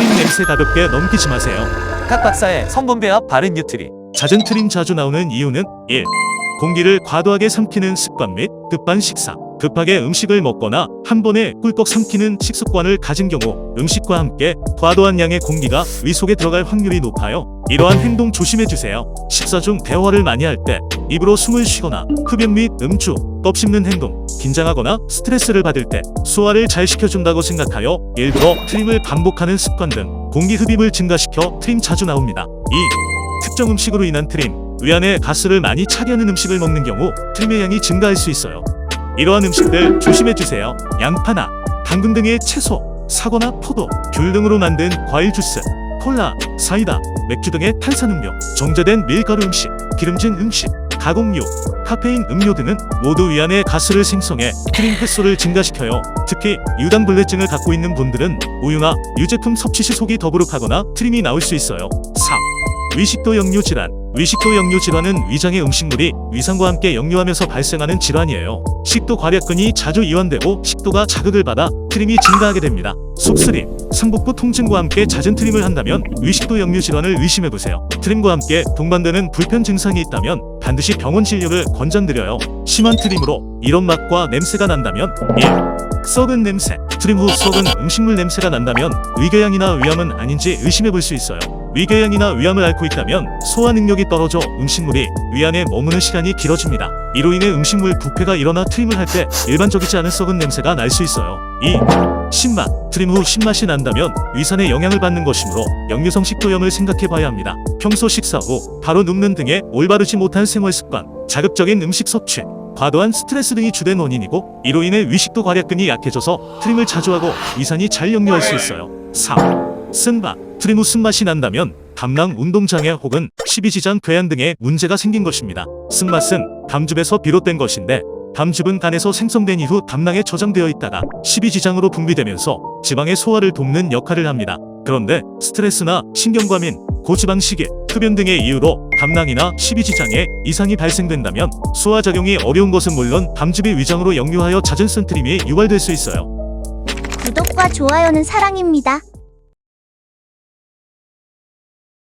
트림 냄새 가볍게 넘기지 마세요. 각 박사의 성분 배합 바른 뉴트리 잦은 트림 자주 나오는 이유는 1. 공기를 과도하게 삼키는 습관 및 급한 식사 급하게 음식을 먹거나 한 번에 꿀꺽 삼키는 식습관을 가진 경우 음식과 함께 과도한 양의 공기가 위 속에 들어갈 확률이 높아요. 이러한 행동 조심해 주세요. 식사 중 대화를 많이 할 때 입으로 숨을 쉬거나 흡연 및 음주, 껍 씹는 행동, 긴장하거나 스트레스를 받을 때 소화를 잘 시켜준다고 생각하여 일부러 트림을 반복하는 습관 등 공기 흡입을 증가시켜 트림 자주 나옵니다. 2. 특정 음식으로 인한 트림, 위 안에 가스를 많이 차게 하는 음식을 먹는 경우 트림의 양이 증가할 수 있어요. 이러한 음식들 조심해 주세요. 양파나 당근 등의 채소, 사과나 포도, 귤 등으로 만든 과일 주스, 콜라, 사이다, 맥주 등의 탄산음료, 정제된 밀가루 음식, 기름진 음식, 가공육, 카페인 음료 등은 모두 위 안에 가스를 생성해 트림 횟수를 증가시켜요. 특히 유당불내증을 갖고 있는 분들은 우유나 유제품 섭취 시 속이 더부룩하거나 트림이 나올 수 있어요. 3. 위식도 역류 질환. 위식도 역류 질환은 위장의 음식물이 위산과 함께 역류하면서 발생하는 질환이에요. 식도 괄약근이 자주 이완되고 식도가 자극을 받아 트림이 증가하게 됩니다. 속쓰림, 상복부 통증과 함께 잦은 트림을 한다면 위식도 역류 질환을 의심해 보세요. 트림과 함께 동반되는 불편 증상이 있다면 반드시 병원 진료를 권장드려요. 심한 트림으로 이런 맛과 냄새가 난다면 1. 썩은 냄새. 트림 후 썩은 음식물 냄새가 난다면 위궤양이나 위암은 아닌지 의심해 볼 수 있어요. 위궤양이나 위암을 앓고 있다면 소화 능력이 떨어져 음식물이 위 안에 머무는 시간이 길어집니다. 이로 인해 음식물 부패가 일어나 트림을 할 때 일반적이지 않은 썩은 냄새가 날 수 있어요. 2. 신맛. 트림 후 신맛이 난다면 위산에 영향을 받는 것이므로 역류성 식도염을 생각해 봐야 합니다. 평소 식사 후 바로 눕는 등의 올바르지 못한 생활 습관, 자극적인 음식 섭취, 과도한 스트레스 등이 주된 원인이고 이로 인해 위식도 괄약근이 약해져서 트림을 자주 하고 위산이 잘 역류할 수 있어요. 3. 쓴밥. 트림 후 쓴맛이 난다면 담낭 운동장애 혹은 식이지장 궤양 등의 문제가 생긴 것입니다. 쓴맛은 담즙에서 비롯된 것인데 담즙은 간에서 생성된 이후 담낭에 저장되어 있다가 식이지장으로 분비되면서 지방의 소화를 돕는 역할을 합니다. 그런데 스트레스나 신경과민, 고지방식이, 흡연 등의 이유로 담낭이나 식이지장에 이상이 발생된다면 소화작용이 어려운 것은 물론 담즙이 위장으로 역류하여 잦은 쓴트림이 유발될 수 있어요. 구독과 좋아요는 사랑입니다.